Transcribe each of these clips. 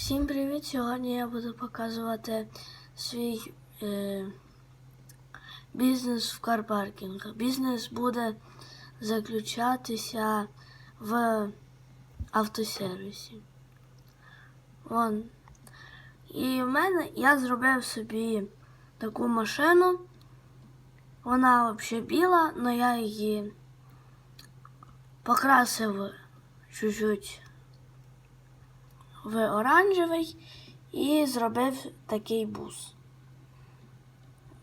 Всім привіт! Сьогодні я буду показувати свій е, бізнес в карпаркінгу. Бізнес буде заключатися в автосервісі. Вон. І в мене я зробив собі таку машину. Вона взагалі біла, але я її покрасив чуть-чуть в оранжевий і зробив такий бус.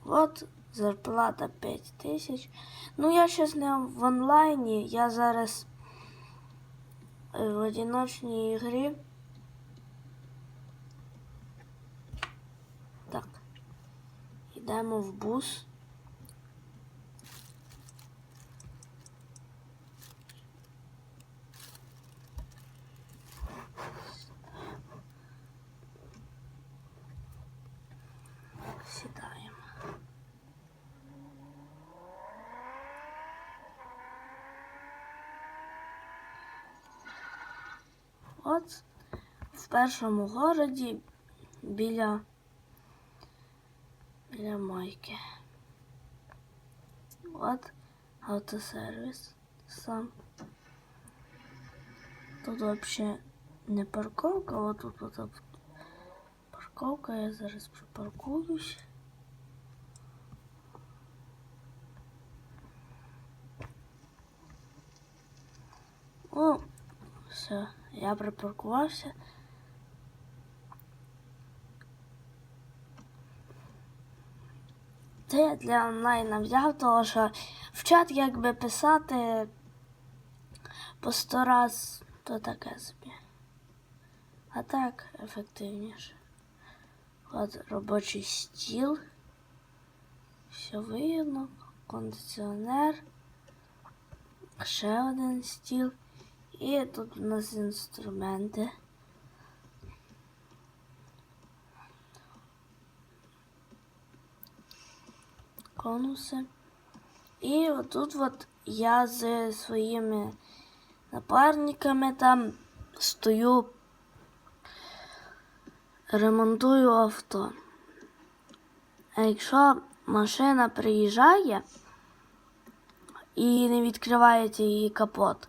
От зарплата 5 тисяч. Ну, я зараз не в онлайні, я зараз е, в одиночній грі. Так. Йдемо в бус. Сідаємо. От в першому городі біля, біля майки. От автосервіс сам. Тут взагалі не парковка, от тут от парковка, я зараз припаркуюсь. О, все, я припаркувався. Це я для онлайна взяв, тому що в чат якби писати по сто раз, то таке собі. А так ефективніше. От робочий стіл. Все видно, кондиціонер. Ще один стіл. І тут у нас інструменти. Конуси. І отут от я з своїми напарниками там стою, ремонтую авто. А якщо машина приїжджає і не відкривається її капот,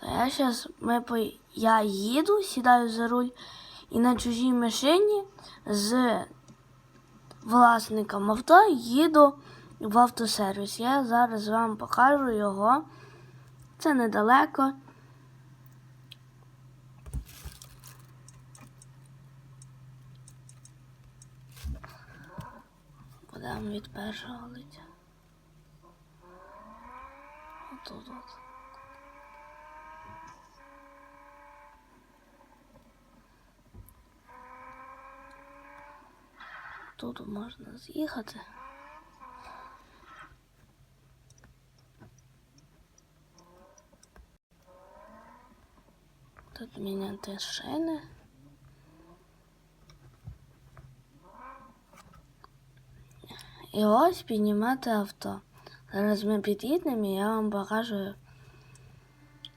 то я зараз ми по... я їду, сідаю за руль і на чужій машині з власником авто їду в автосервіс. Я зараз вам покажу його. Це недалеко. Будемо від першого лиця. Отут от. Тут можна з'їхати. Тут міняти шини. І ось піднімати авто. Зараз ми під'їдемо і я вам покажу,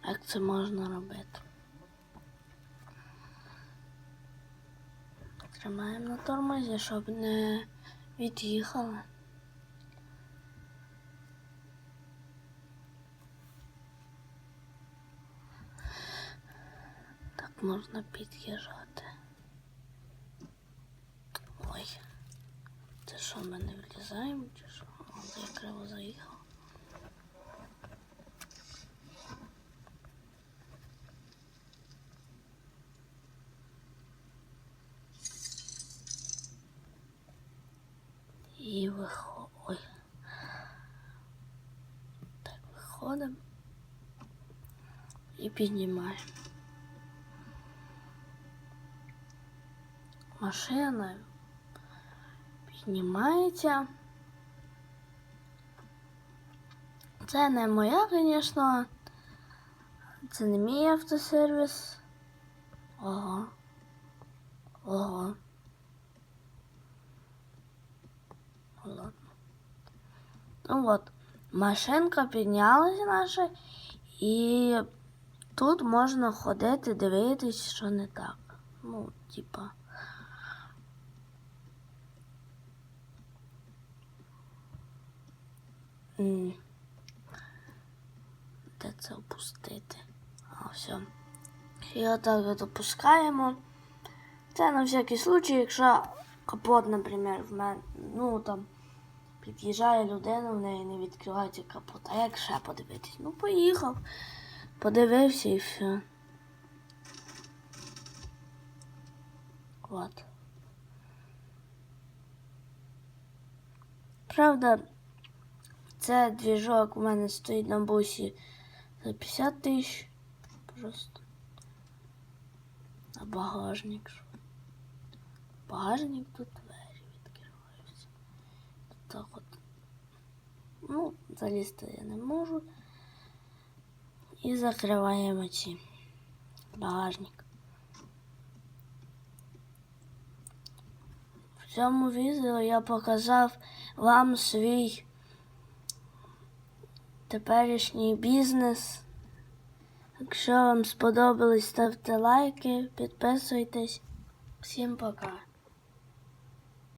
як це можна робити. Тримаємо на тормозі, щоб не від'їхали. Так можна під'їжджати. Ой. Це що, ми не влізаємо чи що? Але я криво заїхав. І. Ой. Так, виходимо і піднімаємо. Машина піднімається. Це не моя, звісно. Це не мій автосервіс. Ого. Ого. Ладно. Ну от, машинка піднялася наша, і тут можна ходити, дивитись, що не так. Ну, типа. Де це опустити? А, все. І отак от опускаємо. Це на всякий случай, якщо капот, наприклад, в мене, ну там, під'їжджає людина, в неї не відкривається капот. А як ще подивитись? Ну, поїхав, подивився і все. От. Правда, це двіжок у мене стоїть на бусі за 50 тисяч. Просто. А багажник? Багажник тут двері відкриваються. Так от. Ну, залізти я не можу. І закриваємо ці багажник. В цьому відео я показав вам свій теперішній бізнес. Якщо вам сподобалось, ставте лайки, підписуйтесь. Всім пока.